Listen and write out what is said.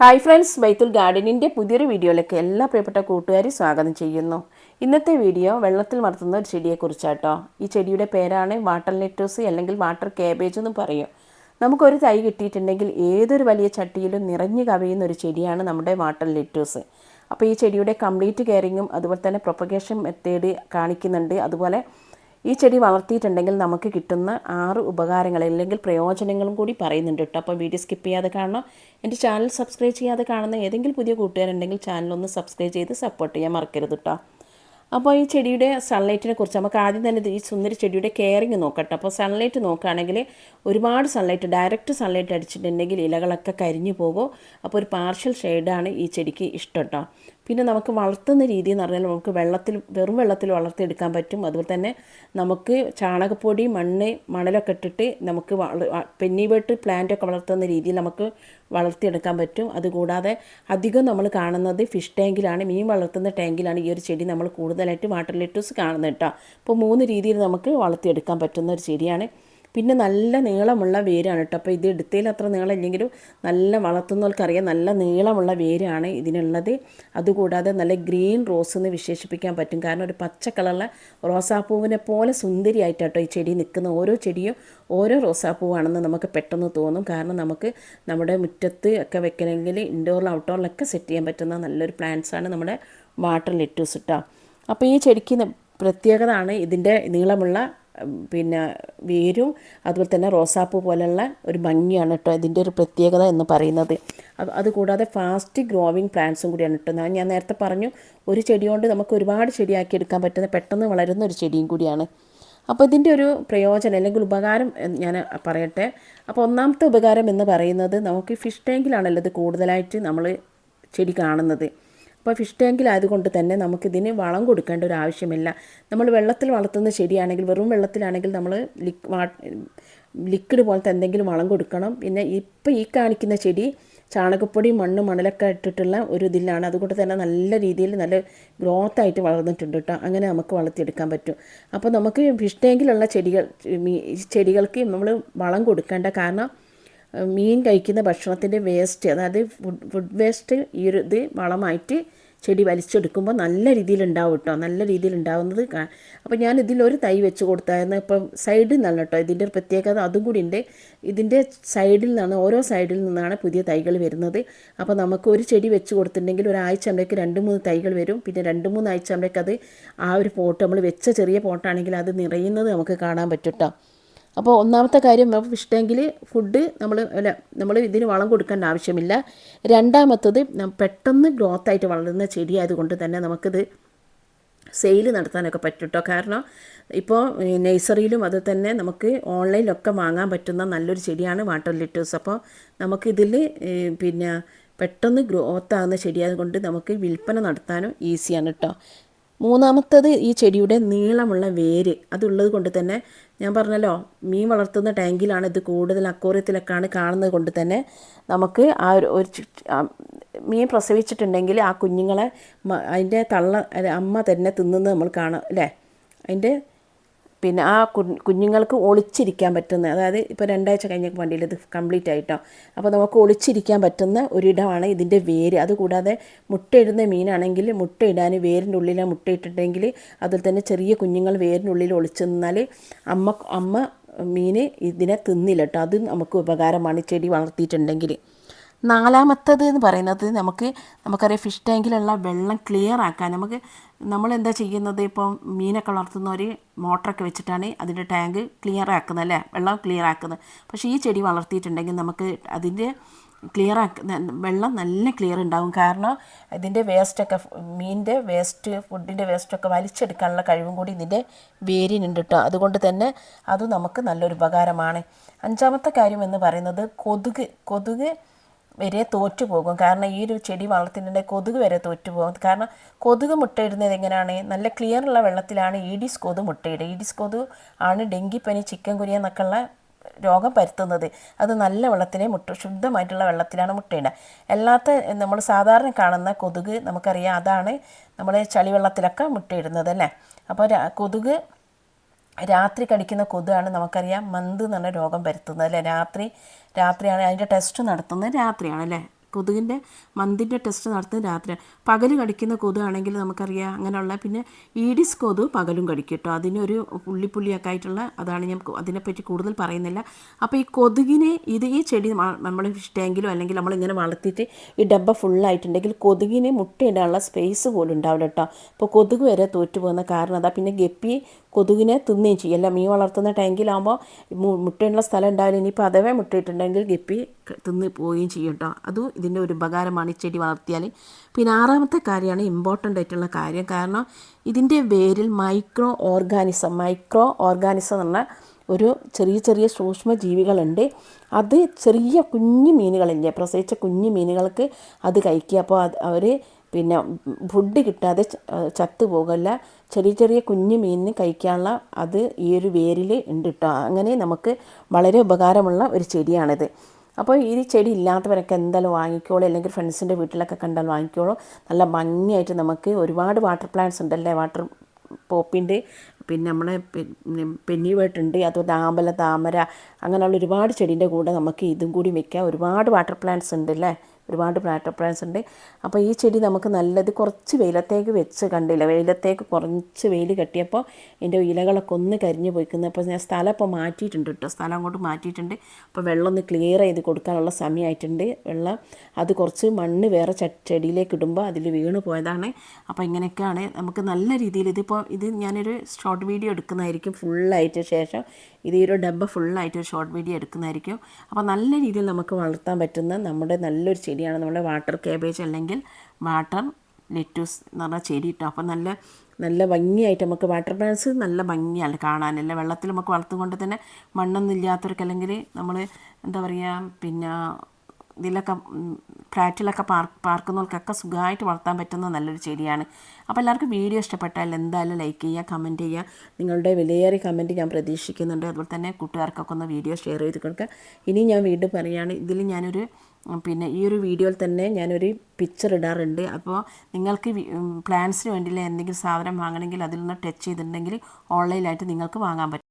Hi friends ബൈത്തുൽ ഗാർഡനിന്റെ പുതിയൊരു വീഡിയോയിലേക്ക് എല്ലാ പ്രിയപ്പെട്ട കൂട്ടുകാരും സ്വാഗതം ചെയ്യുന്നു. ഇന്നത്തെ വീഡിയോ വെള്ളത്തിൽ വളർത്തുന്ന ഒരു ചെടിയെക്കുറിച്ചാട്ടോ ഈ ചെടിയുടെ പേരാണ് വാട്ടർ ലെറ്റോസ് അല്ലെങ്കിൽ വാട്ടർ കാബേജ് എന്നും പറയും. നമുക്കൊരു തൈ കിട്ടിയിട്ടുണ്ടെങ്കിൽ ഏതൊരു വലിയ ചട്ടിയിലും നിറഞ്ഞു കവിയുന്ന ഒരു ചെടിയാണ് നമ്മുടെ വാട്ടർ ലെറ്റോസ് അപ്പോൾ ഈ ചെടിയുടെ കംപ്ലീറ്റ് കെയറിങ്ങും അതുപോലെ തന്നെ പ്രൊപ്പഗേഷൻ മെത്തേഡ് കാണിക്കുന്നുണ്ട്. അതുപോലെ ഈ ചെടി വളർത്തിയിട്ടുണ്ടെങ്കിൽ നമുക്ക് കിട്ടുന്ന ആറ് ഉപകാരങ്ങൾ അല്ലെങ്കിൽ പ്രയോജനങ്ങളും കൂടി പറയുന്നുണ്ട് കേട്ടോ. അപ്പോൾ വീഡിയോ സ്കിപ്പ് ചെയ്യാതെ കാണണം. എന്റെ ചാനൽ സബ്സ്ക്രൈബ് ചെയ്യാതെ കാണുന്ന ഏതെങ്കിലും പുതിയ കൂട്ടുകാരുണ്ടെങ്കിൽ ചാനലൊന്ന് സബ്സ്ക്രൈബ് ചെയ്ത് സപ്പോർട്ട് ചെയ്യാൻ മറക്കരുത് കേട്ടോ. അപ്പോൾ ഈ ചെടിയുടെ സൺലൈറ്റിനെ കുറിച്ച് നമുക്ക് ആദ്യം തന്നെ ഈ സുന്ദരി ചെടിയുടെ കെയറിങ് നോക്കട്ടെ. അപ്പോൾ സൺലൈറ്റ് നോക്കുകയാണെങ്കിൽ ഒരുപാട് സൺലൈറ്റ് ഡയറക്റ്റ് സൺലൈറ്റ് അടിച്ചിട്ടുണ്ടെങ്കിൽ ഇലകളൊക്കെ കരിഞ്ഞു പോകും. അപ്പോൾ ഒരു പാർഷ്യൽ ഷെയ്ഡാണ് ഈ ചെടിക്ക് ഇഷ്ടം കേട്ടോ. പിന്നെ നമുക്ക് വളർത്തുന്ന രീതി എന്ന് പറഞ്ഞാൽ നമുക്ക് വെള്ളത്തിൽ വെറും വെള്ളത്തിൽ വളർത്തിയെടുക്കാൻ പറ്റും. അതുപോലെ തന്നെ നമുക്ക് ചാണകപ്പൊടി മണ്ണ് മണലൊക്കെ ഇട്ടിട്ട് നമുക്ക് പെന്നിവേട്ട് പ്ലാന്റൊക്കെ വളർത്തുന്ന രീതിയിൽ നമുക്ക് വളർത്തിയെടുക്കാൻ പറ്റും. അതുകൂടാതെ അധികം നമ്മൾ കാണുന്നത് ഫിഷ് ടാങ്കിലാണ് മീൻ വളർത്തുന്ന ടാങ്കിലാണ് ഈ ഒരു ചെടി നമ്മൾ കൂടുതലായിട്ട് വാട്ടർ ലെറ്റൂസ് കാണുന്നത് കേട്ടോ. അപ്പോൾ മൂന്ന് രീതിയിൽ നമുക്ക് വളർത്തിയെടുക്കാൻ പറ്റുന്ന ഒരു ചെടിയാണ്. പിന്നെ നല്ല നീളമുള്ള വേരാണ് കേട്ടോ. അപ്പോൾ ഇത് എടുത്തതിൽ അത്ര നീളം ഇല്ലെങ്കിലും നല്ല വളർത്തുന്നവർക്കറിയാം നല്ല നീളമുള്ള വേരാണ് ഇതിനുള്ളത്. അതുകൂടാതെ നല്ല ഗ്രീൻ റോസ് എന്ന് വിശേഷിപ്പിക്കാൻ പറ്റും. കാരണം ഒരു പച്ച കളറുള്ള റോസാപ്പൂവിനെ പോലെ സുന്ദരിയായിട്ടാട്ടോ ഈ ചെടി നിൽക്കുന്ന ഓരോ ചെടിയും ഓരോ റോസാപ്പൂവാണെന്ന് നമുക്ക് പെട്ടെന്ന് തോന്നും. കാരണം നമുക്ക് നമ്മുടെ മുറ്റത്ത് ഒക്കെ വെക്കണമെങ്കിൽ ഇൻഡോറിലും ഔട്ട്ഡോറിലൊക്കെ സെറ്റ് ചെയ്യാൻ പറ്റുന്ന നല്ലൊരു പ്ലാന്റ്സാണ് നമ്മുടെ വാട്ടർ ലെറ്റൂസ് കേട്ടോ അപ്പോൾ ഈ ചെടിക്ക് പ്രത്യേകത ആണ് ഇതിന്റെ നീളമുള്ള പിന്നെ വേരും അതുപോലെ തന്നെ റോസാപ്പൂ പോലെയുള്ള ഒരു ഭംഗിയാണ് കേട്ടോ ഇതിന്റെ ഒരു പ്രത്യേകത എന്ന് പറയുന്നത്. അത് അതുകൂടാതെ ഫാസ്റ്റ് ഗ്രോവിങ് പ്ലാന്റ്സും കൂടിയാണ് കേട്ടോ. ഞാൻ നേരത്തെ പറഞ്ഞു ഒരു ചെടി കൊണ്ട് നമുക്ക് ഒരുപാട് ചെടിയാക്കി എടുക്കാൻ പറ്റുന്ന പെട്ടെന്ന് വളരുന്ന ഒരു ചെടിയും കൂടിയാണ്. അപ്പോൾ ഇതിന്റെ ഒരു പ്രയോജനം അല്ലെങ്കിൽ ഉപകാരം ഞാൻ പറയട്ടെ. അപ്പോൾ ഒന്നാമത്തെ ഉപകാരം എന്ന് പറയുന്നത് നമുക്ക് ഫിഷ് ടാങ്കിലാണല്ലോ ഇത് കൂടുതലായിട്ട് നമ്മൾ ചെടി കാണുന്നത്. അപ്പോൾ ഫിഷ് ടാങ്കിലായതുകൊണ്ട് തന്നെ നമുക്കിതിന് വളം കൊടുക്കേണ്ട ഒരു ആവശ്യമില്ല. നമ്മൾ വെള്ളത്തിൽ വളർത്തുന്ന ചെടിയാണെങ്കിൽ വെറും വെള്ളത്തിലാണെങ്കിൽ നമ്മൾ ലിക് ലിക്വിഡ് പോലത്തെ എന്തെങ്കിലും വളം കൊടുക്കണം. പിന്നെ ഇപ്പോൾ ഈ കാണിക്കുന്ന ചെടി ചാണകപ്പൊടി മണ്ണ് മണലൊക്കെ ഇട്ടിട്ടുള്ള ഒരു ഇതിലാണ്. അതുകൊണ്ട് തന്നെ നല്ല രീതിയിൽ നല്ല ഗ്രോത്ത് ആയിട്ട് വളർന്നിട്ടുണ്ട് കേട്ടോ. അങ്ങനെ നമുക്ക് വളർത്തിയെടുക്കാൻ പറ്റും. അപ്പോൾ നമുക്ക് ഫിഷ് ടാങ്കിലുള്ള ചെടികൾ ചെടികൾക്ക് നമ്മൾ വളം കൊടുക്കേണ്ട കാരണം മീൻ കഴിക്കുന്ന ഭക്ഷണത്തിന്റെ വേസ്റ്റ് അതായത് ഫുഡ് ഫുഡ് വേസ്റ്റ് ഈ ഒരു ഇത് വളമായിട്ട് ചെടി വലിച്ചെടുക്കുമ്പോൾ നല്ല രീതിയിൽ ഉണ്ടാവും കേട്ടോ. നല്ല രീതിയിൽ ഉണ്ടാവുന്നത് അപ്പോൾ ഞാൻ ഇതിലൊരു തൈ വെച്ച് കൊടുത്തായിരുന്നു. ഇപ്പം സൈഡിൽ നിന്നാണ് കേട്ടോ. ഇതിന്റെ ഒരു പ്രത്യേകത അതും കൂടി ഉണ്ട്. ഇതിന്റെ സൈഡിൽ നിന്നാണ് ഓരോ സൈഡിൽ നിന്നാണ് പുതിയ തൈകൾ വരുന്നത്. അപ്പോൾ നമുക്ക് ഒരു ചെടി വെച്ച് കൊടുത്തിട്ടുണ്ടെങ്കിൽ ഒരാഴ്ച ആകുമ്പോഴേക്ക് രണ്ട് മൂന്ന് തൈകൾ വരും. പിന്നെ രണ്ട് മൂന്ന് ആഴ്ച ആകുമ്പോഴേക്ക് അത് ആ ഒരു പോട്ട് നമ്മൾ വെച്ച ചെറിയ പോട്ടാണെങ്കിൽ അത് നിറയുന്നത് നമുക്ക് കാണാൻ പറ്റും കേട്ടോ. അപ്പോൾ ഒന്നാമത്തെ കാര്യം നമുക്ക് ഇഷ്ടമെങ്കിൽ ഫുഡ് നമ്മൾ അല്ല നമ്മൾ ഇതിന് വളം കൊടുക്കേണ്ട ആവശ്യമില്ല. രണ്ടാമത്തത് പെട്ടെന്ന് ഗ്രോത്ത് ആയിട്ട് വളരുന്ന ചെടി ആയതുകൊണ്ട് തന്നെ നമുക്കിത് സെയിൽ നടത്താനൊക്കെ പറ്റും കേട്ടോ കാരണം ഇപ്പോൾ നഴ്സറിയിലും അത് തന്നെ നമുക്ക് ഓൺലൈനിലൊക്കെ വാങ്ങാൻ പറ്റുന്ന നല്ലൊരു ചെടിയാണ് വാട്ടർ ലിറ്റേഴ്സ് അപ്പോൾ നമുക്കിതിൽ പിന്നെ പെട്ടെന്ന് ഗ്രോത്ത് ആകുന്ന ചെടിയായതുകൊണ്ട് നമുക്ക് വിൽപ്പന നടത്താനും ഈസിയാണ് കേട്ടോ മൂന്നാമത്തത് ഈ ചെടിയുടെ നീളമുള്ള വേര്. അതുള്ളത് കൊണ്ട് തന്നെ ഞാൻ പറഞ്ഞല്ലോ മീൻ വളർത്തുന്ന ടാങ്കിലാണ് ഇത് കൂടുതൽ അക്വോറിയത്തിലൊക്കെയാണ് കാണുന്നത് കൊണ്ട് തന്നെ നമുക്ക് ആ ഒരു ഒരു മീൻ പ്രസവിച്ചിട്ടുണ്ടെങ്കിൽ ആ കുഞ്ഞുങ്ങളെ അതിന്റെ തള്ള അമ്മ തന്നെ തിന്നുന്നത് നമ്മൾ കാണാം അല്ലേ? അതിന്റെ പിന്നെ ആ കുഞ്ഞുങ്ങൾക്ക് ഒളിച്ചിരിക്കാൻ പറ്റുന്ന അതായത് ഇപ്പോൾ രണ്ടാഴ്ച കഴിഞ്ഞ വണ്ടിയിൽ ഇത് കംപ്ലീറ്റ് ആയിട്ടോ. അപ്പോൾ നമുക്ക് ഒളിച്ചിരിക്കാൻ പറ്റുന്ന ഒരിടമാണ് ഇതിന്റെ വേര്. അതുകൂടാതെ മുട്ടയിടുന്ന മീനാണെങ്കിൽ മുട്ടയിടാൻ വേരിന്റെ ഉള്ളിൽ മുട്ടയിട്ടിട്ടെങ്കിൽ അതിൽ തന്നെ ചെറിയ കുഞ്ഞുങ്ങൾ വേരിന്റെ ഉള്ളിൽ ഒളിച്ചു നിന്നാൽ അമ്മ അമ്മ മീൻ ഇതിനെ തിന്നില്ല കേട്ടോ അത് നമുക്ക് ഉപകാരമാണ് ചെടി വളർത്തിയിട്ടുണ്ടെങ്കിൽ നാലാമത്തത് എന്ന് പറയുന്നത് നമുക്ക് നമുക്കറിയാം ഫിഷ് ടാങ്കിലുള്ള വെള്ളം ക്ലിയർ ആക്കാൻ. നമുക്ക് നമ്മൾ എന്താ ചെയ്യുന്നത്? ഇപ്പോൾ മീനൊക്കെ വളർത്തുന്നവർ മോട്ടറൊക്കെ വെച്ചിട്ടാണ് അതിന്റെ ടാങ്ക് ക്ലിയർ ആക്കുന്നത് അല്ലേ? വെള്ളം ക്ലിയർ ആക്കുന്നത് പക്ഷേ ഈ ചെടി വളർത്തിയിട്ടുണ്ടെങ്കിൽ നമുക്ക് അതിന്റെ ക്ലിയർ ആക്കുന്ന വെള്ളം നല്ല ക്ലിയർ ഉണ്ടാകും കാരണം ഇതിന്റെ വേസ്റ്റൊക്കെ മീനിന്റെ വേസ്റ്റ് ഫുഡിന്റെ വേസ്റ്റൊക്കെ വലിച്ചെടുക്കാനുള്ള കഴിവും കൂടി ഇതിന്റെ വേരിനുണ്ട് കേട്ടോ അതുകൊണ്ട് തന്നെ അത് നമുക്ക് നല്ലൊരു ഉപകാരമാണ്. അഞ്ചാമത്തെ കാര്യം എന്ന് പറയുന്നത് കൊതുക്. കൊതുക് വരെ തോറ്റു പോകും കാരണം ഈ ഒരു ചെടി വളർത്തിന്റെ കൊതുക് വരെ തോറ്റു പോകും കാരണം കൊതുക് മുട്ടയിടുന്നത് എങ്ങനെയാണ്? നല്ല ക്ലിയർ ഉള്ള വെള്ളത്തിലാണ് ഈഡിസ് കൊതു മുട്ടയിടുക. ഈഡിസ് കൊതു ആണ് ഡെങ്കിപ്പനി ചിക്കൻ കുരിയ എന്നൊക്കെയുള്ള രോഗം പരത്തുന്നത്. അത് നല്ല വെള്ളത്തിനെ മുട്ട ശുദ്ധമായിട്ടുള്ള വെള്ളത്തിലാണ് മുട്ടയിടുക. അല്ലാത്ത നമ്മൾ സാധാരണ കാണുന്ന കൊതുക് നമുക്കറിയാം അതാണ് നമ്മൾ ചളിവെള്ളത്തിലൊക്കെ മുട്ടയിടുന്നത് അല്ലേ? അപ്പോൾ കൊതുക് രാത്രി കടിക്കുന്ന കൊതുകാണ് നമുക്കറിയാം മന്ത് എന്ന് പറഞ്ഞ രോഗം പരത്തുന്നത് അല്ലേ? രാത്രി രാത്രിയാണ് അതിന്റെ ടെസ്റ്റ് നടത്തുന്നത് രാത്രിയാണ് അല്ലേ? കൊതുകിന്റെ മന്തിന്റെ ടെസ്റ്റ് നടത്തുന്ന രാത്രി. പകൽ കടിക്കുന്ന കൊതുകാണെങ്കിൽ നമുക്കറിയാം അങ്ങനെയുള്ള പിന്നെ ഈഡിസ് കൊതു പകലും കടിക്കും കേട്ടോ. അതിനൊരു പുള്ളിപ്പുള്ളിയൊക്കെ ആയിട്ടുള്ള അതാണ് ഞാൻ അതിനെപ്പറ്റി കൂടുതൽ പറയുന്നില്ല. അപ്പോൾ ഈ കൊതുകിനെ ഇത് ഈ ചെടി നമ്മൾ ഇഷ്ടമെങ്കിലും അല്ലെങ്കിൽ നമ്മളിങ്ങനെ വളർത്തിയിട്ട് ഈ ഡബ്ബ ഫുള്ളായിട്ടുണ്ടെങ്കിൽ കൊതുകിനെ മുട്ടയിടാനുള്ള സ്പേസ് പോലും ഉണ്ടാവില്ല കേട്ടോ. അപ്പോൾ കൊതുക് വരെ തോറ്റു പോകുന്ന കാരണം അതാ. പിന്നെ ഗപ്പി കൊതുകിനെ തിന്നുകയും ചെയ്യും. അല്ല മീൻ വളർത്തുന്ന ടാങ്കിലാകുമ്പോൾ മുട്ടയുള്ള സ്ഥലം ഉണ്ടാവില്ല. ഇനിയിപ്പോൾ അഥവാ മുട്ടയിട്ടുണ്ടെങ്കിൽ ഗപ്പി തിന്ന് പോവുകയും ചെയ്യും കേട്ടോ. അതും ഇതിന്റെ ഒരു ഉപകാരമാണ് ഈ ചെടി വളർത്തിയാൽ. പിന്നെ ആറാമത്തെ കാര്യമാണ് ഇമ്പോർട്ടന്റ് ആയിട്ടുള്ള കാര്യം. കാരണം ഇതിന്റെ വേരിൽ മൈക്രോ ഓർഗാനിസം മൈക്രോ ഓർഗാനിസം എന്ന് പറഞ്ഞാൽ ഒരു ചെറിയ ചെറിയ സൂക്ഷ്മ ജീവികളുണ്ട് അത് ചെറിയ കുഞ്ഞു മീനുകളില്ലേ പ്രസവിച്ച കുഞ്ഞു മീനുകൾക്ക് അത് കഴിക്കുക. അപ്പോൾ അത് അവർ പിന്നെ ഫുഡ് കിട്ടാതെ ചത്തു പോകല്ല. ചെറിയ ചെറിയ കുഞ്ഞു മീനിന് കഴിക്കാനുള്ള അത് ഈ ഒരു വേരിൽ ഉണ്ട് കേട്ടോ അങ്ങനെ നമുക്ക് വളരെ ഉപകാരമുള്ള ഒരു ചെടിയാണിത്. അപ്പോൾ ഈ ചെടി ഇല്ലാത്തവരൊക്കെ എന്തായാലും വാങ്ങിക്കോളൂ. അല്ലെങ്കിൽ ഫ്രണ്ട്സിന്റെ വീട്ടിലൊക്കെ കണ്ടാൽ വാങ്ങിക്കോളൂ. നല്ല ഭംഗിയായിട്ട് നമുക്ക് ഒരുപാട് വാട്ടർ പ്ലാന്റ്സ് ഉണ്ടല്ലേ? വാട്ടർ പോപ്പിന്റെ പിന്നെ നമ്മളെ പിന്നെ പെന്നി വേട്ടുണ്ട് അതുപോലെ ആമ്പല താമര അങ്ങനെയുള്ള ഒരുപാട് ചെടീന്റെ കൂടെ നമുക്ക് ഇതും കൂടി വെക്കാം. ഒരുപാട് വാട്ടർ പ്ലാന്റ്സ് ഉണ്ട് അല്ലേ ഒരുപാട് പ്ലാറ്റർ പ്ലാൻസ് ഉണ്ട്. അപ്പോൾ ഈ ചെടി നമുക്ക് നല്ലത് കുറച്ച് വെയിലത്തേക്ക് വെച്ച് കണ്ടില്ല? വെയിലത്തേക്ക് കുറച്ച് വെയിൽ കെട്ടിയപ്പോൾ ഇതിന്റെ ഇലകളൊക്കെ ഒന്ന് കരിഞ്ഞു പോയിക്കുന്നത് അപ്പോൾ ഞാൻ സ്ഥലം ഇപ്പോൾ മാറ്റിയിട്ടുണ്ട് കേട്ടോ. സ്ഥലം അങ്ങോട്ട് മാറ്റിയിട്ടുണ്ട്. അപ്പോൾ വെള്ളം ഒന്ന് ക്ലിയർ ചെയ്ത് കൊടുക്കാനുള്ള സമയമായിട്ടുണ്ട്. വെള്ളം അത് കുറച്ച് മണ്ണ് വേറെ ചെടിയിലേക്ക് ഇടുമ്പോൾ അതിൽ വീണ് പോയതാണ്. അപ്പോൾ ഇങ്ങനെയൊക്കെയാണ്. നമുക്ക് നല്ല രീതിയിൽ ഇതിപ്പോൾ ഇത് ഞാനൊരു ഷോർട്ട് വീഡിയോ എടുക്കുന്നതായിരിക്കും ഫുള്ളായിട്ട് ശേഷം. ഇത് ഈ ഒരു ഡബ്ബ ഫുള്ളായിട്ട് ഒരു ഷോർട്ട് വീഡിയോ എടുക്കുന്നതായിരിക്കും. അപ്പോൾ നല്ല രീതിയിൽ നമുക്ക് വളർത്താൻ പറ്റുന്ന നമ്മുടെ നല്ലൊരു ചെടിയാണ് നമ്മുടെ വാട്ടർ കേബേജ് അല്ലെങ്കിൽ വാട്ടർ ലെറ്റൂസ് എന്ന് പറഞ്ഞ ചെടി ഇട്ടോ അപ്പോൾ നല്ല നല്ല ഭംഗിയായിട്ട് നമുക്ക് വാട്ടർ പ്ലാന്റ്സ് നല്ല ഭംഗിയാണ് കാണാനല്ല വെള്ളത്തിൽ നമുക്ക് വളർത്തുകൊണ്ട് തന്നെ മണ്ണൊന്നും ഇല്ലാത്തവർക്ക് അല്ലെങ്കിൽ നമ്മൾ എന്താ പറയുക പിന്നെ ഇതിലൊക്കെ ഫ്ലാറ്റിലൊക്കെ പാർ പാർക്കുന്നവർക്കൊക്കെ സുഖമായിട്ട് വളർത്താൻ പറ്റുന്ന നല്ലൊരു ചെടിയാണ്. അപ്പോൾ എല്ലാവർക്കും വീഡിയോ ഇഷ്ടപ്പെട്ടാൽ എന്തായാലും ലൈക്ക് ചെയ്യുക കമന്റ് ചെയ്യുക. നിങ്ങളുടെ വിലയേറിയ കമന്റ് ഞാൻ പ്രതീക്ഷിക്കുന്നുണ്ട്. അതുപോലെ തന്നെ കൂട്ടുകാർക്കൊക്കെ ഒന്ന് വീഡിയോ ഷെയർ ചെയ്ത് കൊടുക്കുക. ഇനി ഞാൻ വീണ്ടും പറയുകയാണ് ഇതിൽ ഞാനൊരു പിന്നെ ഈ ഒരു വീഡിയോയിൽ തന്നെ ഞാനൊരു പിക്ചർ ഇടാറുണ്ട്. അപ്പോൾ നിങ്ങൾക്ക് പ്ലാൻസിന് വേണ്ടിയുള്ള എന്തെങ്കിലും സാധനം വാങ്ങണമെങ്കിൽ അതിൽ നിന്ന് ടച്ച് ചെയ്തിട്ടുണ്ടെങ്കിൽ ഓൺലൈനായിട്ട് നിങ്ങൾക്ക് വാങ്ങാൻ പറ്റും.